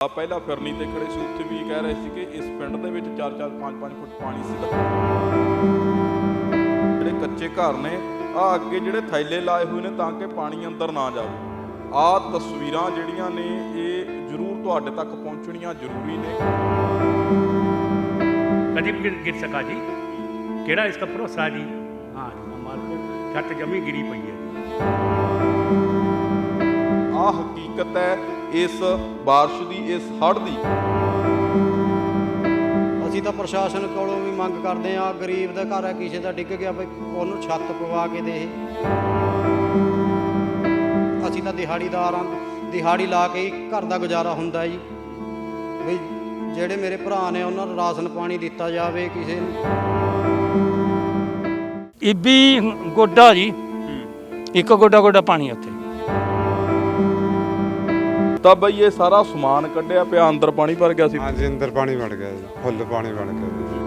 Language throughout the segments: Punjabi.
ਆ ਪਹਿਲਾਂ ਫਿਰਨੀ ਤੇ ਖੜੇ ਸੀ ਉੱਥੇ ਵੀ ਕਹਿ ਰਹੇ ਸੀ ਕਿ ਇਸ ਪਿੰਡ ਦੇ ਵਿੱਚ 4-4 5-5 ਫੁੱਟ ਪਾਣੀ ਸੀ ਜਿਹੜੇ ਕੱਚੇ ਘਰ ਨੇ ਆ ਅੱਗੇ ਜਿਹੜੇ ਥੈਲੇ ਲਾਏ ਹੋਏ ਨੇ ਤਾਂ ਕਿ ਪਾਣੀ ਅੰਦਰ ਨਾ ਜਾਵੇ ਆ ਤਸਵੀਰਾਂ ਜਿਹੜੀਆਂ ਨੇ ਇਹ ਜ਼ਰੂਰ ਤੁਹਾਡੇ ਤੱਕ ਪਹੁੰਚਣੀਆਂ ਜ਼ਰੂਰੀ ਨੇ कभी भी गिर, गिर सका जी केड़ा इसका भरोसा जी हाँ माल को छत जमी गिरी पई है ਆ ਹਕੀਕਤ ਹੈ ਇਸ ਬਾਰਿਸ਼ ਦੀ ਇਸ ਹੜ੍ਹ ਦੀ। ਅਸੀਂ ਤਾਂ ਪ੍ਰਸ਼ਾਸਨ ਕੋਲੋਂ ਵੀ ਮੰਗ ਕਰਦੇ ਆ ਗਰੀਬ ਦਾ ਘਰ ਹੈ ਕਿਸੇ ਦਾ ਡਿੱਗ ਗਿਆ ਬਈ ਉਹਨੂੰ ਛੱਤ ਪਵਾ ਕੇ ਦੇ। ਅਸੀਂ ਤਾਂ ਦਿਹਾੜੀਦਾਰਾਂ ਦਿਹਾੜੀ ਲਾ ਕੇ ਹੀ ਘਰ ਦਾ ਗੁਜ਼ਾਰਾ ਹੁੰਦਾ ਜੀ। ਬਈ ਜਿਹੜੇ ਮੇਰੇ ਭਰਾ ਨੇ ਉਹਨਾਂ ਨੂੰ ਰਾਸ਼ਨ ਪਾਣੀ ਦਿੱਤਾ ਜਾਵੇ ਕਿਸੇ ਨੂੰ। ਇਬੀ ਗੋਡਾ ਜੀ। ਇੱਕ ਗੋਡਾ ਗੋਡਾ ਪਾਣੀ ਉੱਥੇ। ਤਾਂ ਬਈ ਇਹ ਸਾਰਾ ਸਮਾਨ ਕੱਢਿਆ ਪਿਆ ਅੰਦਰ ਪਾਣੀ ਭਰ ਗਿਆ ਸੀ। ਹਾਂਜੀ ਅੰਦਰ ਪਾਣੀ ਵੜ ਗਿਆ ਜੀ ਫੁੱਲ ਪਾਣੀ ਵੜ ਗਿਆ ਜੀ।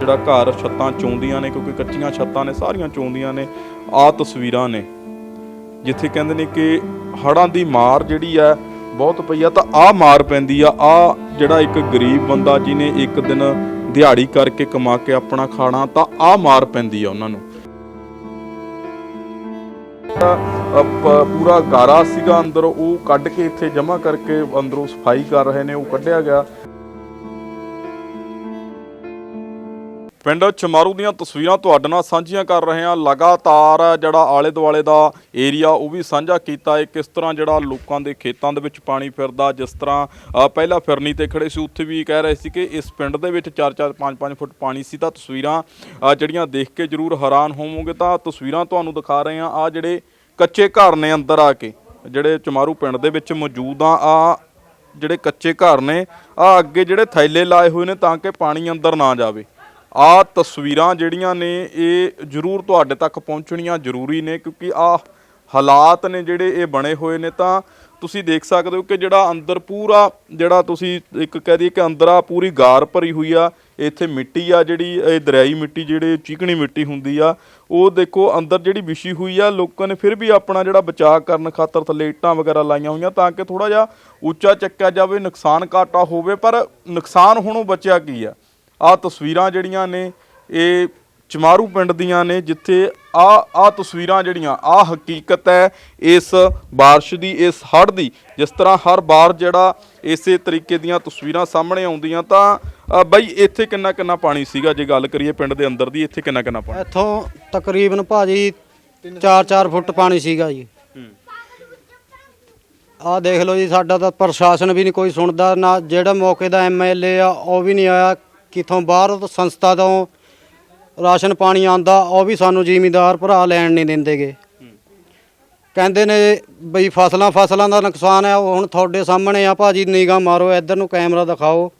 ਜਿਹੜਾ ਘਰ ਛੱਤਾਂ ਚੋਂਦੀਆਂ ਨੇ ਕਿਉਂਕਿ ਕੱਚੀਆਂ ਛੱਤਾਂ ਨੇ ਸਾਰੀਆਂ ਚੋਂਦੀਆਂ ਨੇ ਆ ਤਸਵੀਰਾਂ ਨੇ। ਜਿੱਥੇ ਕਹਿੰਦੇ ਨੇ ਕਿ ਹੜਾਂ ਦੀ ਮਾਰ ਜਿਹੜੀ ਆ ਬਹੁਤ ਪਈ ਆ ਤਾਂ ਆ ਮਾਰ ਪੈਂਦੀ ਆ ਆ ਜਿਹੜਾ ਇੱਕ ਗਰੀਬ ਬੰਦਾ ਜਿਹਨੇ ਇੱਕ ਦਿਨ ਦਿਹਾੜੀ ਕਰਕੇ ਕਮਾ ਕੇ ਆਪਣਾ ਖਾਣਾ ਤਾਂ ਆ ਮਾਰ ਪੈਂਦੀ ਆ ਉਹਨਾਂ ਨੂੰ। ਪੂਰਾ ਗਾਰਾ ਸੀਗਾ ਅੰਦਰ, ਉਹ ਕੱਢ ਕੇ ਇੱਥੇ ਜਮ੍ਹਾਂ ਕਰਕੇ ਅੰਦਰੋਂ ਸਫ਼ਾਈ ਕਰ ਰਹੇ ਨੇ, ਉਹ ਕੱਢਿਆ ਗਿਆ। ਪਿੰਡ ਚਮਾਰੂ ਦੀਆਂ ਤਸਵੀਰਾਂ ਤੁਹਾਡੇ ਨਾਲ ਸਾਂਝੀਆਂ ਕਰ ਰਹੇ ਹਾਂ। ਲਗਾਤਾਰ ਜਿਹੜਾ ਆਲੇ ਦੁਆਲੇ ਦਾ ਏਰੀਆ, ਉਹ ਵੀ ਸਾਂਝਾ ਕੀਤਾ ਹੈ। ਕਿਸ ਤਰ੍ਹਾਂ ਜਿਹੜਾ ਲੋਕਾਂ ਦੇ ਖੇਤਾਂ ਦੇ ਵਿੱਚ ਪਾਣੀ ਫਿਰਦਾ, ਜਿਸ ਤਰ੍ਹਾਂ ਪਹਿਲਾਂ ਫਿਰਨੀ ਤੇ ਖੜੇ ਸੀ, ਉੱਥੇ ਵੀ ਕਹਿ ਰਹੇ ਸੀ ਕਿ ਇਸ ਪਿੰਡ ਦੇ ਵਿੱਚ 4-4 5-5 ਫੁੱਟ ਪਾਣੀ ਸੀ। ਤਾਂ ਤਸਵੀਰਾਂ ਜਿਹੜੀਆਂ ਦੇਖ ਕੇ ਜ਼ਰੂਰ ਹੈਰਾਨ ਹੋਵੋਗੇ ਤਾਂ ਤਸਵੀਰਾਂ ਤੁਹਾਨੂੰ ਦਿਖਾ ਰਹੇ ਹਾਂ। ਆ ਜਿਹੜੇ ਕੱਚੇ ਘਰ ਨੇ ਅੰਦਰ ਆ ਕੇ, ਜਿਹੜੇ ਚਮਾਰੂ ਪਿੰਡ ਦੇ ਵਿੱਚ ਮੌਜੂਦ ਆ ਆ ਜਿਹੜੇ ਕੱਚੇ ਘਰ ਨੇ, ਆ ਅੱਗੇ ਜਿਹੜੇ ਥੈਲੇ ਲਾਏ ਹੋਏ ਨੇ ਤਾਂ ਕਿ ਪਾਣੀ ਅੰਦਰ ਨਾ ਜਾਵੇ। ਆ ਤਸਵੀਰਾਂ ਜਿਹੜੀਆਂ ਨੇ, ਇਹ ਜ਼ਰੂਰ ਤੁਹਾਡੇ ਤੱਕ ਪਹੁੰਚਣੀਆਂ ਜ਼ਰੂਰੀ ਨੇ, ਕਿਉਂਕਿ ਆ ਹਾਲਾਤ ਨੇ ਜਿਹੜੇ ਇਹ ਬਣੇ ਹੋਏ ਨੇ, ਤਾਂ ਤੁਸੀਂ ਦੇਖ ਸਕਦੇ ਹੋ ਕਿ ਜਿਹੜਾ ਅੰਦਰ ਪੂਰਾ, ਜਿਹੜਾ ਤੁਸੀਂ ਇੱਕ ਕਹਿ ਦਈਏ ਕਿ ਅੰਦਰ ਆ ਪੂਰੀ ਗਾਰ ਭਰੀ ਹੋਈ ਆ, ਇੱਥੇ ਮਿੱਟੀ ਆ ਜਿਹੜੀ, ਇਹ ਦਰਿਆਈ ਮਿੱਟੀ ਜਿਹੜੇ ਚੀਕਣੀ ਮਿੱਟੀ ਹੁੰਦੀ ਆ, ਉਹ ਦੇਖੋ ਅੰਦਰ ਜਿਹੜੀ ਵਿਛੀ ਹੋਈ ਆ, ਲੋਕਾਂ ਨੇ ਫਿਰ ਵੀ ਆਪਣਾ ਜਿਹੜਾ ਬਚਾਅ ਕਰਨ ਖਾਤਰ ਥੱਲੇ ਇੱਟਾਂ ਵਗੈਰਾ ਲਾਈਆਂ ਹੋਈਆਂ, ਤਾਂ ਕਿ ਥੋੜਾ ਜਿਹਾ ਉੱਚਾ ਚੱਕਿਆ ਜਾਵੇ, ਨੁਕਸਾਨ ਘਾਟਾ ਹੋਵੇ, ਪਰ ਨੁਕਸਾਨ ਹੋਣੋਂ ਬਚਿਆ ਕੀ ਆ? ਆ ਤਸਵੀਰਾਂ ਜਿਹੜੀਆਂ ਨੇ ਇਹ ਚਮਾਰੂ ਪਿੰਡ ਦੀਆਂ ਨੇ ਜਿੱਥੇ ਆ ਆ ਤਸਵੀਰਾਂ ਜਿਹੜੀਆਂ ਆ ਹਕੀਕਤ ਹੈ ਇਸ ਬਾਰਿਸ਼ ਦੀ ਇਸ ਹੜ੍ਹ ਦੀ। ਜਿਸ ਤਰ੍ਹਾਂ ਹਰ ਵਾਰ ਜਿਹੜਾ ਇਸੇ ਤਰੀਕੇ ਦੀਆਂ ਤਸਵੀਰਾਂ ਸਾਹਮਣੇ ਆਉਂਦੀਆਂ ਤਾਂ ਬਈ ਇੱਥੇ ਕਿੰਨਾ ਕਿੰਨਾ ਪਾਣੀ ਸੀਗਾ? ਜੇ ਗੱਲ ਕਰੀਏ ਪਿੰਡ ਦੇ ਅੰਦਰ ਦੀ ਇੱਥੇ ਕਿੰਨਾ ਕਿੰਨਾ ਪਾਣੀ? ਇੱਥੋਂ ਤਕਰੀਬਨ ਭਾਜੀ 4-4 ਫੁੱਟ ਪਾਣੀ ਸੀਗਾ ਜੀ। ਆਹ ਦੇਖ ਲਓ ਜੀ ਸਾਡਾ ਤਾਂ ਪ੍ਰਸ਼ਾਸਨ ਵੀ ਨਹੀਂ ਕੋਈ ਸੁਣਦਾ ਨਾ ਜਿਹੜਾ ਮੌਕੇ ਦਾ ਐਮਐਲਏ ਆ ਉਹ ਵੀ ਨਹੀਂ ਆਇਆ। ਕਿਥੋਂ ਬਾਹਰ ਤੋਂ ਸੰਸਥਾ ਤੋਂ ਰਾਸ਼ਨ ਪਾਣੀ ਆਂਦਾ ਉਹ ਵੀ ਸਾਨੂੰ ਜ਼ਿਮੀਂਦਾਰ ਭਰਾ ਲੈਣ ਨਹੀਂ ਦਿੰਦੇਗੇ। ਕਹਿੰਦੇ ਨੇ ਬਈ ਫਸਲਾਂ ਫਸਲਾਂ ਦਾ ਨੁਕਸਾਨ ਹੈ, ਉਹ ਹੁਣ ਤੁਹਾਡੇ ਸਾਹਮਣੇ ਆ, ਭਾਜੀ ਨਿਗਾਹ ਮਾਰੋ, ਇੱਧਰ ਨੂੰ ਕੈਮਰਾ ਦਿਖਾਓ।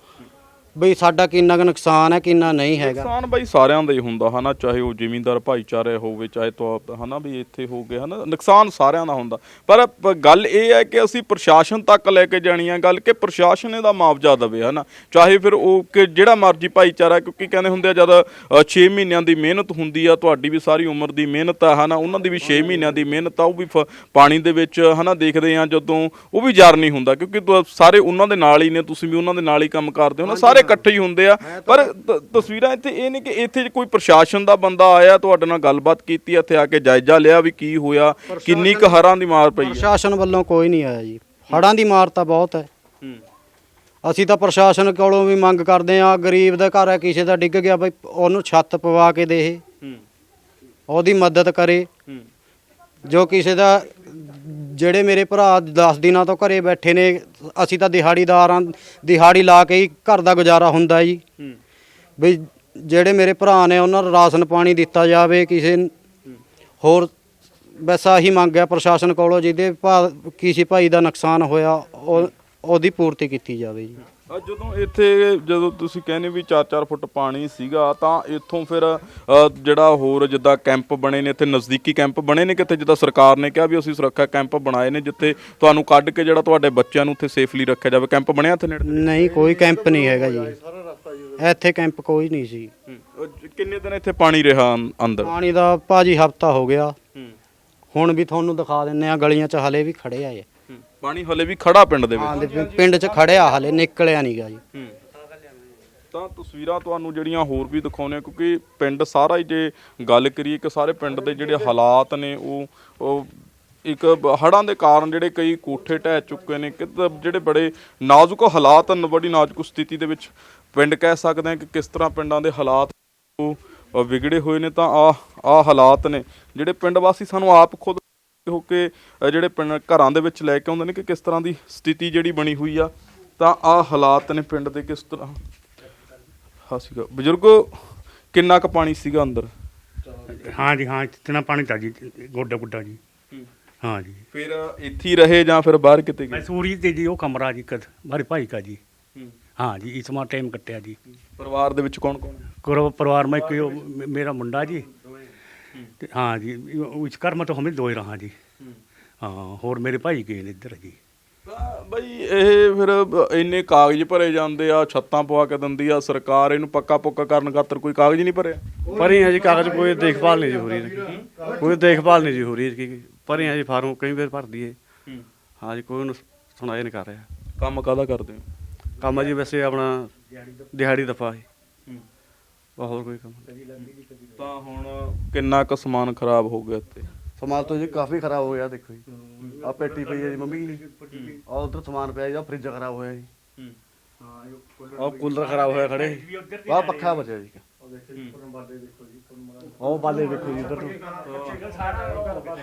ਬਈ ਸਾਡਾ ਕਿੰਨਾ ਕੁ ਨੁਕਸਾਨ ਹੈ, ਕਿੰਨਾ ਨਹੀਂ ਹੈਗਾ। ਨੁਕਸਾਨ ਬਈ ਸਾਰਿਆਂ ਦਾ ਹੀ ਹੁੰਦਾ ਹਨਾ, ਚਾਹੇ ਉਹ ਜ਼ਿਮੀਂਦਾਰ ਭਾਈਚਾਰੇ ਹੋਵੇ, ਚਾਹੇ ਤੋਂ ਹਨਾ, ਵੀ ਇੱਥੇ ਹੋ ਗਏ ਹਨਾ, ਨੁਕਸਾਨ ਸਾਰਿਆਂ ਦਾ ਹੁੰਦਾ। ਪਰ ਪ- ਗੱਲ ਇਹ ਹੈ ਕਿ ਅਸੀਂ ਪ੍ਰਸ਼ਾਸਨ ਤੱਕ ਲੈ ਕੇ ਜਾਣੀ ਹੈ ਗੱਲ ਕਿ ਪ੍ਰਸ਼ਾਸਨ ਇਹਦਾ ਮੁਆਵਜ਼ਾ ਦੇਵੇ ਹਨਾ। ਚਾਹੇ ਫਿਰ ਉਹ ਕਿ ਜਿਹੜਾ ਮਰਜ਼ੀ ਭਾਈਚਾਰਾ, ਕਿਉਂਕਿ ਕਹਿੰਦੇ ਹੁੰਦੇ ਆ ਜਦ 6 ਮਹੀਨਿਆਂ ਦੀ ਮਿਹਨਤ ਹੁੰਦੀ ਆ, ਤੁਹਾਡੀ ਵੀ ਸਾਰੀ ਉਮਰ ਦੀ ਮਿਹਨਤ ਆ ਹਨਾ, ਉਹਨਾਂ ਦੀ ਵੀ 6 ਮਹੀਨਿਆਂ ਦੀ ਮਿਹਨਤ ਆ, ਉਹ ਵੀ ਫ- ਪਾਣੀ ਦੇ ਵਿੱਚ ਹਨਾ ਦੇਖਦੇ ਆ ਜਦੋਂ, ਉਹ ਵੀ ਜਰ ਨਹੀਂ ਹੁੰਦਾ, ਕਿਉਂਕਿ ਤੁ- ਸਾਰੇ ਉਹਨਾਂ ਦੇ ਨਾਲ ਹੀ ਨੇ, ਤੁਸੀਂ ਵੀ ਉਹਨਾਂ ਦੇ ਨਾਲ ਹੀ ਕੰਮ ਕਰਦੇ ਹੋ ਨਾ, ਸਾਰੇ ਇਕੱਠੇ ਹੀ ਹੁੰਦੇ ਆ। ਪਰ ਤ- ਤਸਵੀਰਾਂ ਇੱਥੇ ਇਹ ਨਹੀਂ ਕਿ ਇੱਥੇ ਕੋਈ ਪ੍ਰਸ਼ਾਸਨ ਦਾ ਬੰਦਾ ਆਇਆ ਤੁਹਾਡੇ ਨਾਲ ਗੱਲਬਾਤ ਕੀਤੀ ਇੱਥੇ ਆ ਕੇ ਜਾਇਜ਼ਾ ਲਿਆ ਵੀ ਕੀ ਹੋਇਆ ਕਿੰਨੀ ਕੁ ਹਰਾਂ ਦੀ ਮਾਰ ਪਈ ਹੈ ਪ੍ਰਸ਼ਾਸਨ ਵੱਲੋਂ ਕੋਈ ਨਹੀਂ ਆਇਆ ਜੀ। ਹੜਾਂ ਦੀ ਮਾਰ ਤਾਂ ਬਹੁਤ ਹੈ। ਹੂੰ। ਅਸੀਂ ਤਾਂ ਪ੍ਰਸ਼ਾਸਨ ਕੋਲੋਂ ਵੀ ਮੰਗ ਕਰਦੇ ਆ ਗਰੀਬ ਦਾ ਘਰ ਹੈ ਕਿਸੇ ਦਾ ਡਿੱਗ ਗਿਆ ਬਈ ਉਹਨੂੰ ਛੱਤ ਪਵਾ ਕੇ ਦੇ ਹੂੰ। ਉਹਦੀ ਮਦਦ ਕਰੇ। ਹੂੰ। ਜੋ ਕਿਸੇ ਦਾ ਜਿਹੜੇ ਮੇਰੇ ਭਰਾ 10 ਦਿਨਾਂ ਤੋਂ ਘਰੇ ਬੈਠੇ ਨੇ ਅਸੀਂ ਤਾਂ ਦਿਹਾੜੀਦਾਰਾਂ ਦਿਹਾੜੀ ਲਾ ਕੇ ਹੀ ਘਰ ਦਾ ਗੁਜ਼ਾਰਾ ਹੁੰਦਾ ਜੀ ਹੂੰ ਬਈ ਜਿਹੜੇ ਮੇਰੇ ਭਰਾ ਨੇ ਉਹਨਾਂ ਨੂੰ ਰਾਸ਼ਨ ਪਾਣੀ ਦਿੱਤਾ ਜਾਵੇ ਕਿਸੇ। ਹੋਰ ਬਸ ਆਹੀ ਮੰਗ ਹੈ ਪ੍ਰਸ਼ਾਸਨ ਕੋਲੋਂ ਜਿਹਦੇ ਭਾ ਕਿਸੇ ਭਾਈ ਦਾ ਨੁਕਸਾਨ ਹੋਇਆ ਉਹ ਉਹਦੀ ਪੂਰਤੀ ਕੀਤੀ ਜਾਵੇ ਜੀ ਅ, ਜਦੋਂ ਇੱਥੇ ਜਦੋਂ ਤੁਸੀਂ ਕਹਿੰਦੇ ਵੀ 4-4 ਫੁੱਟ ਪਾਣੀ ਸੀਗਾ ਤਾਂ ਇੱਥੋਂ ਫਿਰ ਅ, ਜਿਹੜਾ ਹੋਰ ਜਿੱਦਾਂ ਕੈਂਪ ਬਣੇ ਨੇ ਇੱਥੇ ਨਜ਼ਦੀਕੀ ਕੈਂਪ ਬਣੇ ਨੇ ਕਿਤੇ? ਜਿੱਦਾਂ ਸਰਕਾਰ ਨੇ ਕਿਹਾ ਵੀ ਅਸੀਂ ਸੁਰੱਖਿਆ ਕੈਂਪ ਬਣਾਏ ਨੇ ਜਿੱਥੇ ਤੁਹਾਨੂੰ ਕੱਢ ਕੇ ਜਿਹੜਾ ਤੁਹਾਡੇ ਬੱਚਿਆਂ ਨੂੰ ਉੱਥੇ ਸੇਫਲੀ ਰੱਖਿਆ ਜਾਵੇ। ਕੈਂਪ ਬਣਿਆ ਇੱਥੇ ਨੇੜੇ? ਨਹੀਂ ਕੋਈ ਕੈਂਪ ਨਹੀਂ ਹੈਗਾ ਜੀ। ਇੱਥੇ ਕੈਂਪ ਕੋਈ ਨਹੀਂ ਸੀ। ਅ, ਕਿੰਨੇ ਦਿਨ ਇੱਥੇ ਪਾਣੀ ਰਿਹਾ ਅੰ- ਅੰਦਰ? ਪਾਣੀ ਦਾ ਭਾਜੀ ਹਫਤਾ ਹੋ ਗਿਆ। ਹੁਣ ਵੀ ਤੁਹਾਨੂੰ ਦਿਖਾ ਦਿੰਨੇ ਆ ਗਲੀਆਂ 'ਚ ਹਲੇ ਵੀ ਖੜੇ ਆ ਇਹ। ਪਾਣੀ ਹਲੇ ਵੀ ਖੜਾ ਪਿੰਡ ਦੇ ਵਿੱਚ? ਹਾਂ ਪਿੰਡ 'ਚ ਖੜਿਆ ਹਲੇ ਨਿਕਲਿਆ ਨਹੀਂਗਾ ਜੀ। ਤਾਂ ਤਸਵੀਰਾਂ ਤੁਹਾਨੂੰ ਜਿਹੜੀਆਂ ਹੋਰ ਵੀ ਦਿਖਾਉਣੇ ਕਿਉਂਕਿ ਪਿੰਡ ਸਾਰਾ ਹੀ ਜੇ ਗੱਲ ਕਰੀਏ ਕਿ ਸਾਰੇ ਪਿੰਡ ਦੇ ਜਿਹੜੇ ਹਾਲਾਤ ਨੇ ਉਹ ਉਹ ਇੱਕ ਹੜਾਂ ਦੇ ਕਾਰਨ ਜਿਹੜੇ ਕਈ ਕੋਠੇ ਢਹਿ ਚੁੱਕੇ ਨੇ ਕਿ ਜਿਹੜੇ ਬੜੇ ਨਾਜ਼ੁਕ ਹਾਲਾਤ ਹਨ ਬੜੀ ਨਾਜ਼ੁਕ ਸਥਿਤੀ ਦੇ ਵਿੱਚ ਪਿੰਡ ਕਹਿ ਸਕਦੇ ਹਾਂ ਕਿ ਕਿਸ ਤਰ੍ਹਾਂ ਪਿੰਡਾਂ ਦੇ ਹਾਲਾਤ ਉਹ ਵਿਗੜੇ ਹੋਏ ਨੇ ਤਾਂ ਆ ਆ ਹਾਲਾਤ ਨੇ। ਜਿਹੜੇ ਪਿੰਡ ਵਾਸੀ ਸਾਨੂੰ ਆਪ ਖੁਦ ਹੋ ਕੇ ਜਿਹੜੇ ਪਿੰਡ ਘਰਾਂ ਦੇ ਵਿੱਚ ਲੈ ਕੇ ਆਉਂਦੇ ਨੇ ਕਿ ਕਿਸ ਤਰ੍ਹਾਂ ਦੀ ਸਥਿਤੀ ਜਿਹੜੀ ਬਣੀ ਹੋਈ ਆ ਤਾਂ ਆ ਹਾਲਾਤ ਨੇ ਪਿੰਡ ਦੇ ਕਿਸ ਤਰ੍ਹਾਂ? ਹਾਂ ਸੀਗਾ। ਬਜ਼ੁਰਗੋ ਕਿੰਨਾ ਕੁ ਪਾਣੀ ਸੀਗਾ ਅੰਦਰ? ਹਾਂ ਜੀ ਹਾਂ ਤਿੰਨਾ ਪਾਣੀ ਤਾਂ ਜੀ ਗੋਡਾ ਗੁੱਡਾ ਜੀ। ਹਾਂ। ਜੀ। ਫਿਰ ਇੱਥੇ ਹੀ ਰਹੇ ਜਾਂ ਫਿਰ ਬਾਹਰ ਕਿਤੇ ਗਏ? ਮੈਸੂਰੀ ਤੇ ਜੀ ਉਹ ਕਮਰਾ ਜੀ ਕਦ ਮਾਰੇ ਭਾਈ ਕਾ ਜੀ। ਹਾਂ। ਜੀ ਇਸ ਮਾ ਟਾਈਮ ਕੱਟਿਆ ਜੀ। ਪਰਿਵਾਰ ਦੇ ਵਿੱਚ ਕੌਣ ਕੌਣ ਪਰਿਵਾਰ ਮੈਂ ਕੋਈ ਮੇਰਾ ਮੁੰਡਾ ਜੀ। हाँ जी उस घर में तो हमें दो ही रहा जी हाँ और मेरे भाई गए ने इधर जी ਤਾਂ ਬਈ ਇਹ ਫਿਰ ਬ- ਇੰਨੇ ਕਾਗਜ਼ ਭਰੇ ਜਾਂਦੇ ਆ ਛੱਤਾਂ ਪਵਾ ਕੇ ਦਿੰਦੀ ਆ ਸਰਕਾਰ ਇਹਨੂੰ ਪੱਕਾ ਪੁੱਕਾ ਕਰਨ ਖਾਤਰ ਕੋਈ ਕਾਗਜ਼ ਨਹੀਂ ਭਰਿਆ पर ही है जी कागज कोई देखभाल नहीं जी हो रही है कोई देखभाल नहीं जी हो रही है इसकी पर ही है जी फार्म कई बार भर दिए हाँ जी कोई उन्हें सुनाई नहीं कर रहा ਕੰਮ ਕਾਦਾ ਕਰਦੇ ਹੋ काम है जी वैसे अपना दिहाड़ी ਬਸ ਕੋਈ ਕੰਮ ਤਾਂ ਹੁਣ ਕਿੰਨਾ ਕੁ ਸਮਾਨ ਖਰਾਬ ਹੋ ਗਿਆ ਇੱਥੇ? ਸਮਾਨ ਤੋਂ ਜੀ ਕਾਫੀ ਖਰਾਬ ਹੋ ਗਿਆ ਦੇਖੋ ਜੀ। ਆ ਪੇਟੀ ਪਈ ਹੈ ਜੀ ਮੰਮੀ ਆ ਉਧਰ ਸਮਾਨ ਪਿਆ ਜੀ ਆ ਫ੍ਰਿਜ ਖਰਾਬ ਹੋਇਆ ਜੀ। ਆ ਕੂਲਰ ਖਰਾਬ ਹੋਇਆ ਖੜੇ। ਆ ਪੱਖਾ ਬਚਿਆ ਜੀ। ਉਹ ਬਾਲੇ ਦੇਖੋ ਜੀ ਇਧਰ ਤੋਂ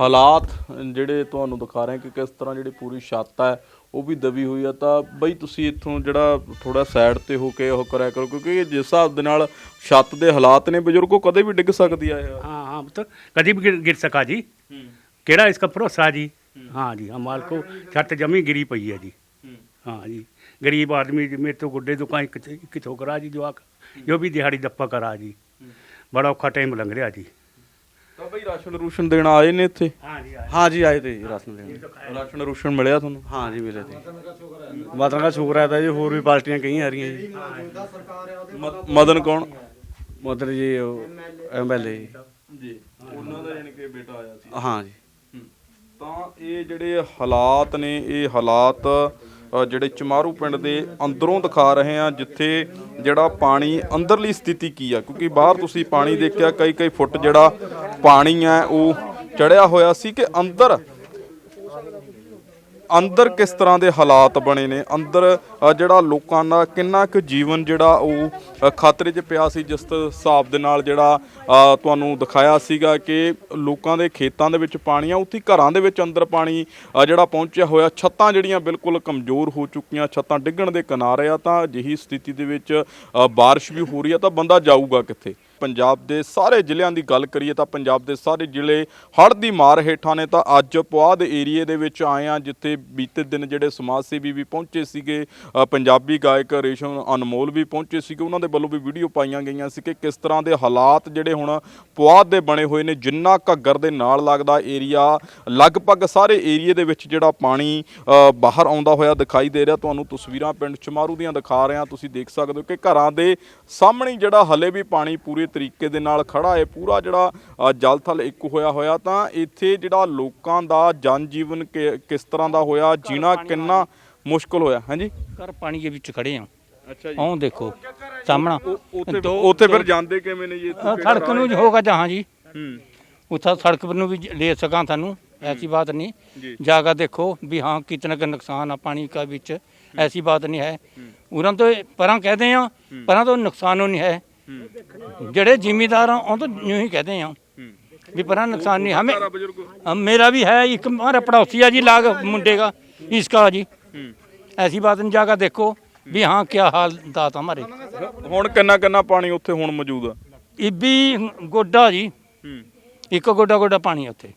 ਹਾਲਾਤ ਜਿਹੜੇ ਤੁਹਾਨੂੰ ਦਿਖਾ ਰਹੇ ਕਿ ਕਿਸ ਤਰ੍ਹਾਂ ਜਿਹੜੀ ਪੂਰੀ ਛੱਤ ਹੈ ਉਹ ਵੀ ਦਬੀ ਹੋਈ ਆ ਤਾਂ ਬਈ ਤੁਸੀਂ ਇੱਥੋਂ ਜਿਹੜਾ ਥੋੜਾ ਸਾਈਡ ਤੇ ਹੋ ਕੇ ਉਹ ਕਰਿਆ ਕਰੋ ਕਿਉਂਕਿ ਇਹ ਜਿਸ ਹਿਸਾਬ ਦੇ ਨਾਲ ਛੱਤ ਦੇ ਹਾਲਾਤ ਨੇ ਬਜ਼ੁਰਗੋ ਕਦੇ ਵੀ ਡਿੱਗ ਸਕਦੀ ਆ ਇਹ हाँ हाँ तो कभी भी गिर, गिर सका जी केड़ा इसका भरोसा जी हाँ जी हमारे को छत जमी गिरी पई है जी हाँ जी गरीब आदमी जी, मेरे तो गुड्डे तो कहीं कित- कि छोकरा जी जो आक जो भी दिहाड़ी दप्पा करा जी ਬੜਾ ਔਖਾ ਟਾਈਮ ਲੰਘ ਰਿਹਾ ਜੀ। ਤਾਂ ਬਈ ਰਾਸ਼ਨ ਰੂਸ਼ਨ ਦੇਣ ਆਏ ਨੇ ਇੱਥੇ? ਹਾਂ ਜੀ ਆਏ। ਤੇ ਰਾਸ਼ਨ ਦੇਣ। ਰਾਸ਼ਨ ਰੂਸ਼ਨ ਮਿਲਿਆ ਤੁਹਾਨੂੰ? ਹਾਂ ਜੀ ਮਿਲਿਆ ਤੇ। ਵਤਨ ਦਾ ਸ਼ੁਕਰ ਹੈ। ਤਾਂ ਜੀ ਹੋਰ ਵੀ ਪਾਰਟੀਆਂ ਕਈਆਂ ਆ ਰਹੀਆਂ ਜੀ। ਮਦਨ ਕੌਣ? ਮਦਨ ਜੀ ਐਮਐਲਏ ਜੀ। ਉਹਨਾਂ ਦਾ ਯਾਨੀ ਬੇਟਾ ਆਇਆ ਸੀ। ਹਾਂ ਜੀ। ਤਾਂ ਇਹ ਜਿਹੜੇ ਹਾਲਾਤ ਨੇ ਇਹ ਹਾਲਾਤ ਜਿਹੜੇ ਚਮਾਰੂ ਪਿੰਡ ਦੇ ਅੰਦਰੋਂ ਦਿਖਾ ਰਹੇ ਹਾਂ, ਜਿੱਥੇ ਜਿਹੜਾ ਪਾਣੀ ਅੰਦਰਲੀ ਸਥਿਤੀ ਕੀ ਆ, ਕਿਉਂਕਿ ਬਾਹਰ ਤੁਸੀਂ ਪਾਣੀ ਦੇਖਿਆ ਕਈ ਕਈ ਫੁੱਟ ਜਿਹੜਾ ਪਾਣੀ ਹੈ, ਉਹ ਚੜਿਆ ਹੋਇਆ ਸੀ ਕਿ ਅੰਦਰ ਅੰਦਰ ਕਿਸ ਤਰ੍ਹਾਂ ਦੇ ਹਾਲਾਤ ਬਣੇ ਨੇ? ਅੰਦਰ ਅ, ਜਿਹੜਾ ਲੋਕਾਂ ਦਾ ਕਿੰਨਾ ਕੁ ਜੀਵਨ ਜਿਹੜਾ ਉਹ ਅ, ਖਤਰੇ 'ਚ ਪਿਆ ਸੀ ਜਿਸ ਹਿਸਾਬ ਦੇ ਨਾਲ ਜਿਹੜਾ ਅ, ਤੁਹਾਨੂੰ ਦਿਖਾਇਆ ਸੀਗਾ ਕਿ ਲੋਕਾਂ ਦੇ ਖੇਤਾਂ ਦੇ ਵਿੱਚ ਪਾਣੀ ਆ ਉੱਥੇ ਘਰਾਂ ਦੇ ਵਿੱਚ ਅੰਦਰ ਪਾਣੀ ਅ, ਜਿਹੜਾ ਪਹੁੰਚਿਆ ਹੋਇਆ ਛੱਤਾਂ ਜਿਹੜੀਆਂ ਬਿਲਕੁਲ ਕਮਜ਼ੋਰ ਹੋ ਚੁੱਕੀਆਂ ਛੱਤਾਂ ਡਿੱਗਣ ਦੇ ਕਿਨਾਰੇ ਆ ਤਾਂ ਅਜਿਹੀ ਸਥਿਤੀ ਦੇ ਵਿੱਚ ਅ, ਬਾਰਿਸ਼ ਵੀ ਹੋ ਰਹੀ ਆ ਤਾਂ ਬੰਦਾ ਜਾਊਗਾ ਕਿੱਥੇ? ਪੰਜਾਬ ਦੇ ਸਾਰੇ ਜ਼ਿਲ੍ਹਿਆਂ ਦੀ ਗੱਲ ਕਰੀਏ ਤਾਂ ਪੰਜਾਬ ਦੇ ਸਾਰੇ ਜ਼ਿਲ੍ਹੇ ਹੜ੍ਹ ਦੀ ਮਾਰ ਹੇਠਾਂ ਨੇ ਤਾਂ ਅੱਜ ਪੁਆਧ ਏਰੀਏ ਦੇ ਵਿੱਚ ਆਏ ਆ ਜਿੱਥੇ ਬੀਤੇ ਦਿਨ ਜਿਹੜੇ ਸਮਾਜ ਸੇਵੀ ਵੀ ਪਹੁੰਚੇ ਸੀਗੇ ਪੰਜਾਬੀ ਗਾਇਕ ਰੇਸ਼ਮ ਅਨਮੋਲ ਵੀ ਪਹੁੰਚੇ ਸੀਗੇ। ਉਹਨਾਂ ਦੇ ਵੱਲੋਂ ਵੀ ਵੀਡੀਓ ਪਾਈਆਂ ਗਈਆਂ ਸੀ ਕਿ ਕਿਸ ਤਰ੍ਹਾਂ ਦੇ ਹਾਲਾਤ ਜਿਹੜੇ ਹੁਣ ਪੁਆਧ ਦੇ ਬਣੇ ਹੋਏ ਨੇ, ਜਿੰਨਾ ਘੱਗਰ ਦੇ ਨਾਲ ਲੱਗਦਾ ਏਰੀਆ, ਲਗਭਗ ਸਾਰੇ ਏਰੀਏ ਦੇ ਵਿੱਚ ਜਿਹੜਾ ਪਾਣੀ ਬਾਹਰ ਆਉਂਦਾ ਹੋਇਆ ਦਿਖਾਈ ਦੇ ਰਿਹਾ। ਤੁਹਾਨੂੰ ਤਸਵੀਰਾਂ ਪਿੰਡ ਚਮਾਰੂ ਦੀਆਂ ਦਿਖਾ ਰਿਹਾ। ਤੁਸੀਂ ਦੇਖ ਸਕਦੇ ਹੋ ਕਿ ਘਰਾਂ ਦੇ ਸਾਹਮਣੇ ਜਿਹੜਾ ਹਲੇ ਵੀ ਪਾਣੀ ਪੂਰੇ ਤਰੀਕੇ ਦੇ ਨਾਲ ਖੜਾ ਹੈ। ਪੂਰਾ ਜਿਹੜਾ ਜਲ ਥਲ ਇੱਕ ਹੋਇਆ ਹੋਇਆ ਤਾਂ ਇੱਥੇ ਜਿਹੜਾ ਲੋਕਾਂ ਦਾ ਜਨ ਜੀਵਨ ਕਿਸ ਤਰ੍ਹਾਂ ਦਾ ਹੋਇਆ ਜੀਣਾ ਕਿੰਨਾ ਮੁਸ਼ਕਲ ਹੋਇਆ ਹਾਂਜੀ? ਘਰ ਪਾਣੀ ਦੇ ਵਿੱਚ ਖੜੇ ਆ ਅੱਛਾ ਆਉਂ ਦੇਖੋ ਸਾਹਮਣਾ। ਉੱਥੇ ਫਿਰ ਜਾਂਦੇ ਕਿਵੇਂ ਨੇ ਜੀ ਸੜਕ ਨੂੰ ਹੋਗਾ ਜਹਾਂ ਜੀ। ਹੂੰ। ਉੱਥਾ ਸੜਕ ਨੂੰ ਵੀ ਲੈ ਸਕਾਂ ਤੁਹਾਨੂੰ ਐਸੀ ਬਾਤ ਨਹੀਂ। ਜਾਗਾ ਦੇਖੋ ਵੀ ਹਾਂ ਕਿਤਨਾ ਕੁ ਨੁਕਸਾਨ ਆ ਪਾਣੀ ਕਾ ਵਿੱਚ ਐਸੀ ਬਾਤ ਨਹੀਂ ਹੈ। ਉਹਨਾਂ ਤੋਂ ਪਰਾਂ ਕਹਦੇ ਆ ਪਰਾਂ ਤੋਂ ਨੁਕਸਾਨ ਨਹੀਂ ਹੈ। जड़े जिम्मेदार हैं वो तो यूं ही कहते हैं भी परा नुकसान नहीं हमें हम मेरा भी है एक हमारा पड़ोसी है जी लाग मुंडे का इसका जी ऐसी बात नहीं जाकर देखो भी हाँ क्या हाल दात हमारे ਹੁਣ ਕਿੰਨਾ ਕਿੰਨਾ ਪਾਣੀ ਉੱਥੇ ਹੁਣ ਮੌਜੂਦ ਆ इबी गोडा जी ਇੱਕ ਗੋਡਾ ਗੋਡਾ ਪਾਣੀ ਉੱਥੇ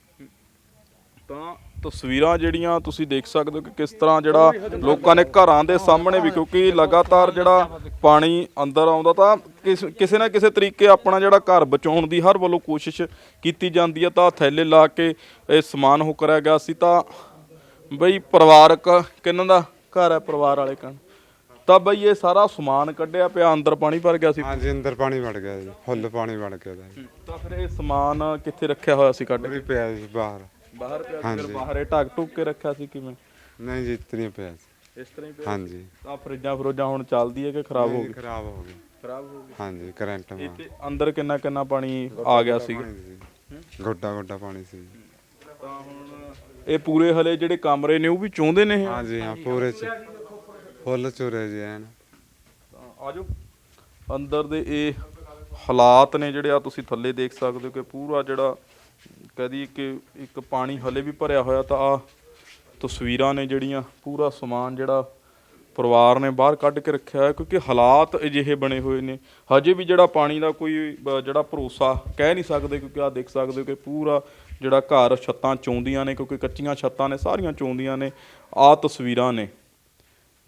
ਤਾਂ ਤਸਵੀਰਾਂ ਜਿਹੜੀਆਂ ਤੁਸੀਂ ਦੇਖ ਸਕਦੇ ਹੋ ਕਿ ਕਿਸ ਤਰ੍ਹਾਂ ਜਿਹੜਾ ਲੋਕਾਂ ਨੇ ਘਰਾਂ ਦੇ ਸਾਹਮਣੇ ਵੀ ਕਿਉਂਕਿ ਲਗਾਤਾਰ ਜਿਹੜਾ ਪਾਣੀ ਅੰਦਰ ਆਉਂਦਾ ਤਾਂ ਕਿਸ- ਨਾ ਕਿਸੇ ਤਰੀਕੇ ਆਪਣਾ ਜਿਹੜਾ ਘਰ ਬਚਾਉਣ ਦੀ ਹਰ ਵੱਲੋਂ ਕੋਸ਼ਿਸ਼ ਕੀਤੀ ਜਾਂਦੀ ਹੈ। ਤਾਂ ਥੈਲੇ ਲਾ ਕੇ ਇਹ ਸਮਾਨ ਹੋ ਕਰਿਆ ਗਿਆ ਸੀ। ਤਾਂ ਬਈ ਪਰਿਵਾਰਕ ਕਿੰਨਾਂ ਦਾ ਘਰ ਹੈ? ਪਰਿਵਾਰ ਵਾਲੇ ਕਣ ਤਾਂ ਬਈ ਇਹ ਸਾਰਾ ਸਮਾਨ ਕੱਢਿਆ ਪਿਆ ਅੰਦਰ ਪਾਣੀ ਭਰ ਗਿਆ ਸੀ। ਹਾਂਜੀ ਅੰਦਰ ਪਾਣੀ ਵੜ ਗਿਆ ਜੀ। ਫੁੱਲ ਪਾਣੀ ਵੜ ਗਿਆ ਤਾਂ ਫਿਰ ਇਹ ਸਮਾਨ ਕਿੱਥੇ ਰੱਖਿਆ ਹੋਇਆ ਸੀ ਕੱਢ ਵੀ ਪਿਆ ਜੀ ਬਾਹਰ। ਬਾਹਰ ਪਿਆ ਸੀ ਹਾਂਜੀ। ਫਿਰ ਬਾਹਰ ਇਹ ਢੱਕ ਟੁੱਕ ਕੇ ਰੱਖਿਆ ਸੀ ਕਿਵੇਂ? ਨਹੀਂ ਜੀ ਇਤਨੀ ਪਿਆ ਸੀ। ਇਸ ਤਰ੍ਹਾਂ ਹੀ ਪਿਆ? ਹਾਂਜੀ। ਆ ਫਰਿੱਜਾਂ ਫਰੋਜਾਂ ਹੁਣ ਚੱਲਦੀ ਹੈ ਕਿ ਖਰਾਬ ਹੋ ਨਹੀਂ, ਗਈ? ਖਰਾਬ ਹੋ ਗਈ। ਖਰਾਬ ਹੋ ਗਈ। ਹਾਂਜੀ ਕਰੰਟ ਮਾਰ। ਇੱਥੇ ਅੰਦਰ ਕਿੰਨਾ ਕਿੰਨਾ ਪਾਣੀ ਆ ਗਿਆ ਸੀ। ਗੋਡਾ ਗੋਡਾ ਪਾਣੀ ਸੀ। ਤਾਂ ਹੁਣ ਇਹ ਪੂਰੇ ਹਲੇ ਜਿਹੜੇ ਕਮਰੇ ਨੇ ਉਹ ਵੀ ਚੋਂਦੇ ਨੇ ਇਹ? ਹਾਂਜੀ ਹਾਂ ਪੂਰੇ ਚ ਫੁੱਲ ਚੁਰੇ ਜੀ ਐਨ। ਆ ਜਾਓ ਅੰਦਰ ਦੇ ਇਹ ਹਾਲਾਤ ਨੇ ਜਿਹੜੇ ਆ ਤੁਸੀਂ ਥੱਲੇ ਦੇਖ ਸਕਦੇ ਹੋ ਕਿ ਪੂਰਾ ਜਿਹੜਾ ਕਦੀ ਕਿ ਇੱਕ ਪਾਣੀ ਹਲੇ ਵੀ ਭਰਿਆ ਹੋਇਆ ਤਾਂ ਆ ਤਸਵੀਰਾਂ ਨੇ ਜਿਹੜੀਆਂ ਪੂਰਾ ਸਮਾਨ ਜਿਹੜਾ ਪਰਿਵਾਰ ਨੇ ਬਾਹਰ ਕੱਢ ਕੇ ਰੱਖਿਆ ਹੈ ਕਿਉਂਕਿ ਹਾਲਾਤ ਅਜਿਹੇ ਬਣੇ ਹੋਏ ਨੇ। ਹਜੇ ਵੀ ਜਿਹੜਾ ਪਾਣੀ ਦਾ ਕੋਈ ਜਿਹੜਾ ਭਰੋਸਾ ਕਹਿ ਨਹੀਂ ਸਕਦੇ, ਕਿਉਂਕਿ ਆ ਦੇਖ ਸਕਦੇ ਹੋ ਕਿ ਪੂਰਾ ਜਿਹੜਾ ਘਰ ਛੱਤਾਂ ਚੋਂਦੀਆਂ ਨੇ, ਕਿਉਂਕਿ ਕੱਚੀਆਂ ਛੱਤਾਂ ਨੇ, ਸਾਰੀਆਂ ਚੋਂਦੀਆਂ ਨੇ ਆ ਤਸਵੀਰਾਂ ਨੇ।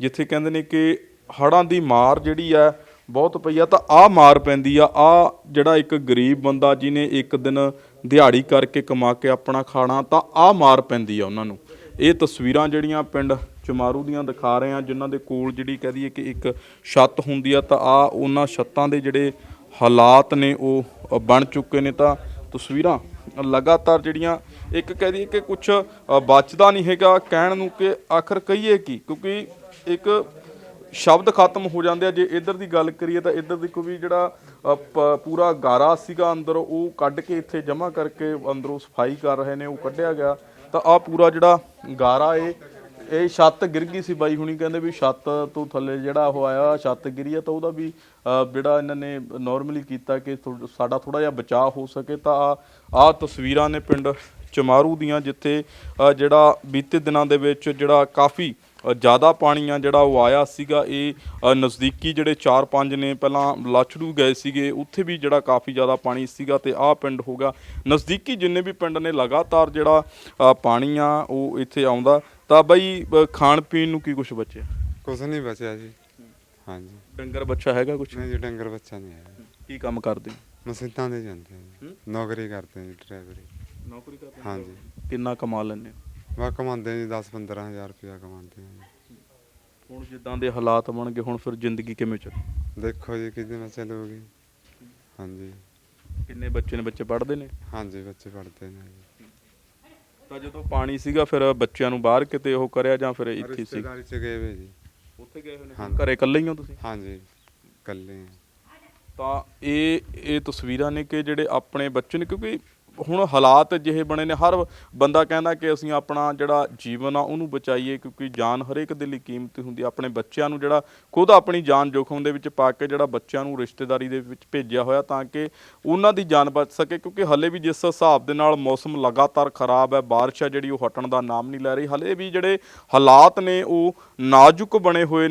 ਜਿੱਥੇ ਕਹਿੰਦੇ ਨੇ ਕਿ ਹੜਾਂ ਦੀ ਮਾਰ ਜਿਹੜੀ ਆ ਬਹੁਤ ਪਈ ਆ ਤਾਂ ਆ ਮਾਰ ਪੈਂਦੀ ਆ ਆ ਜਿਹੜਾ ਇੱਕ ਗਰੀਬ ਬੰਦਾ ਜਿਹਨੇ ਇੱਕ ਦਿਨ ਦਿਹਾੜੀ ਕਰਕੇ ਕਮਾ ਕੇ ਆਪਣਾ ਖਾਣਾ, ਤਾਂ ਆ ਮਾਰ ਪੈਂਦੀ ਆ ਉਹਨਾਂ ਨੂੰ। ਇਹ ਤਸਵੀਰਾਂ ਜਿਹੜੀਆਂ ਪਿੰਡ ਚਮਾਰੂ ਦੀਆਂ ਦਿਖਾ ਰਹੇ ਆ, ਜਿਨ੍ਹਾਂ ਦੇ ਕੋਲ ਜਿਹੜੀ ਕਹਦੀਏ ਕਿ ਇੱਕ ਛੱਤ ਹੁੰਦੀ ਆ, ਤਾਂ ਆ ਉਹਨਾਂ ਛੱਤਾਂ ਦੇ ਜਿਹੜੇ ਹਾਲਾਤ ਨੇ ਉਹ ਬਣ ਚੁੱਕੇ ਨੇ। ਤਾਂ ਤਸਵੀਰਾਂ ਲਗਾਤਾਰ ਜਿਹੜੀਆਂ, ਇੱਕ ਕਹਦੀਏ ਕਿ ਕੁਝ ਬਚਦਾ ਨਹੀਂ ਹੈਗਾ। ਕਹਿਣ ਨੂੰ ਕਿ ਆਖਰ ਕਹੀਏ ਕੀ? ਕਿਉਂਕਿ ਇੱਕ ਸ਼ਬਦ ਖਤਮ ਹੋ ਜਾਂਦੇ ਆ। ਜੇ ਇੱਧਰ ਦੀ ਗੱਲ ਕਰੀਏ ਤਾਂ ਇੱਧਰ ਦੇਖੋ ਵੀ ਜਿਹੜਾ ਅ, ਪ- ਪੂਰਾ ਗਾਰਾ ਸੀਗਾ ਅੰਦਰ ਉਹ ਕੱਢ ਕੇ ਇੱਥੇ ਜਮ੍ਹਾਂ ਕਰਕੇ ਅੰਦਰੋਂ ਸਫ਼ਾਈ ਕਰ ਰਹੇ ਨੇ ਉਹ ਕੱਢਿਆ ਗਿਆ। ਤਾਂ ਆ ਪੂਰਾ ਜਿਹੜਾ ਗਾਰਾ ਏ ਇਹ ਛੱਤ ਗਿਰ ਗਈ ਸੀ ਬਾਈ ਹੁਣੀ ਕਹਿੰਦੇ ਵੀ ਛੱਤ ਤੋਂ ਥੱਲੇ ਜਿਹੜਾ ਉਹ ਆਇਆ ਛੱਤ ਗਿਰੀ ਆ ਤਾਂ ਉਹਦਾ ਵੀ ਅ, ਜਿਹੜਾ ਇਹਨਾਂ ਨੇ ਨਾਰਮਲੀ ਕੀਤਾ ਕਿ ਥੋ- ਸਾਡਾ ਥੋੜਾ ਜਿਹਾ ਬਚਾਅ ਹੋ ਸਕੇ। ਤਾਂ ਆ ਆ ਤਸਵੀਰਾਂ ਨੇ ਪਿੰਡ ਚਮਾਰੂ ਦੀਆਂ ਜਿੱਥੇ ਅ, ਜਿਹੜਾ ਬੀਤੇ ਦਿਨਾਂ ਦੇ ਵਿੱਚ ਜਿਹੜਾ ਕਾਫੀ ਜ਼ਿਆਦਾ ਪਾਣੀ ਆ ਜਿਹੜਾ ਉਹ ਆਇਆ ਸੀਗਾ ਇਹ ਨਜ਼ਦੀਕੀ ਜਿਹੜੇ 4-5 ਨੇ ਪਹਿਲਾਂ ਲਾਚੜੂ ਗਏ ਸੀਗੇ ਉੱਥੇ ਵੀ ਜਿਹੜਾ ਕਾਫੀ ਜ਼ਿਆਦਾ ਪਾਣੀ ਸੀਗਾ ਤੇ ਆਹ ਪਿੰਡ ਹੋਗਾ ਨਜ਼ਦੀਕੀ ਜਿੰਨੇ ਵੀ ਪਿੰਡ ਨੇ ਲਗਾਤਾਰ ਜਿਹੜਾ ਪਾਣੀ ਆ ਉਹ ਇੱਥੇ ਆਉਂਦਾ। ਤਾਂ ਬਈ ਖਾਣ ਪੀਣ ਨੂੰ ਕੀ ਕੁਝ ਬਚਿਆ? ਕੁਛ ਨਹੀਂ ਬਚਿਆ ਜੀ। ਹਾਂਜੀ। ਡੰਗਰ ਬੱਚਾ ਹੈਗਾ ਕੁਝ ਨਹੀਂ ਜੀ ਡੰਗਰ ਬੱਚਾ ਨਹੀਂ ਹੈ ਕੀ ਕੰਮ ਕਰਦੇ? ਮਸੀਤਾਂ ਦੇ ਜਾਂਦੇ ਨੌਕਰੀ ਕਰਦੇ ਜੀ ਡਰਾਈਵਰੀ। ਨੌਕਰੀ ਕਰਦੇ ਹਾਂਜੀ। ਕਿੰਨਾ ਕਮਾ ਲੈਂਦੇ? ਵਾ ਕਮਾਉਂਦੇ ਜੀ 10 15000 ਰੁਪਇਆ ਕਮਾਉਂਦੇ ਆ ਜੀ। ਹੁਣ ਜਿੱਦਾਂ ਦੇ ਹਾਲਾਤ ਬਣ ਗਏ ਹੁਣ ਫਿਰ ਜ਼ਿੰਦਗੀ ਕਿਵੇਂ ਚੱਲ? ਦੇਖੋ ਜੀ ਮੈਂ ਚੱਲੂਗੀ। ਹਾਂਜੀ। ਕਿੰਨੇ ਬੱਚੇ ਨੇ? ਬੱਚੇ ਪੜ੍ਹਦੇ ਨੇ? ਹਾਂਜੀ ਬੱਚੇ ਪੜ੍ਹਦੇ ਨੇ ਜੀ। ਤਾਂ ਜਦੋਂ ਪਾਣੀ ਸੀਗਾ ਫਿਰ ਬੱਚਿਆਂ ਨੂੰ ਬਾਹਰ ਕਿਤੇ ਉਹ ਕਰਿਆ ਜਾਂ ਫਿਰ ਇੱਥੇ ਸੀ? ਰਿਸ਼ਤੇਦਾਰੀ ਚ ਗਏ ਵੇ ਜੀ। ਉੱਥੇ ਗਏ ਹੋਏ ਨੇ? ਹਾਂਜੀ। ਘਰੇ ਇਕੱਲੇ ਹੀ ਹੋ ਤੁਸੀਂ? ਹਾਂਜੀ ਕੱਲੇ ਆ। ਤਾਂ ਇਹ ਇਹ ਤਸਵੀਰਾਂ ਨੇ ਕਿ ਜਿਹੜੇ ਆਪਣੇ ਬੱਚੇ ਨੇ ਕਿਉਂਕਿ ਹੁਣ ਹਾਲਾਤ ਜਿਹੇ ਬਣੇ ਨੇ, ਹਰ ਬੰਦਾ ਕਹਿੰਦਾ ਕਿ ਅਸੀਂ ਆਪਣਾ ਜਿਹੜਾ ਜੀਵਨ ਆ ਉਹਨੂੰ ਬਚਾਈਏ, ਕਿਉਂਕਿ ਜਾਨ ਹਰੇਕ ਦੇ ਲਈ ਕੀਮਤੀ ਹੁੰਦੀ ਆ। ਆਪਣੇ ਬੱਚਿਆਂ ਨੂੰ ਜਿਹੜਾ, ਖੁਦ ਆਪਣੀ ਜਾਨ ਜੋਖਮ ਦੇ ਵਿੱਚ ਪਾ ਕੇ ਜਿਹੜਾ ਬੱਚਿਆਂ ਨੂੰ ਰਿਸ਼ਤੇਦਾਰੀ ਦੇ ਵਿੱਚ ਭੇਜਿਆ ਹੋਇਆ ਤਾਂ ਕਿ ਉਹਨਾਂ ਦੀ ਜਾਨ ਬਚ ਸਕੇ, ਕਿਉਂਕਿ ਹਲੇ ਵੀ ਜਿਸ ਹਿਸਾਬ ਦੇ ਨਾਲ ਮੌਸਮ ਲਗਾਤਾਰ ਖਰਾਬ ਹੈ, ਬਾਰਿਸ਼ ਆ ਜਿਹੜੀ ਉਹ ਹਟਣ ਦਾ ਨਾਮ ਨਹੀਂ ਲੈ ਰਹੀ ਹਲੇ ਵੀ ਜਿਹੜੇ ਹਾਲਾਤ ਨੇ, ਉਹ ਨਾਜ਼ੁਕ ਬਣੇ ਹੋਏ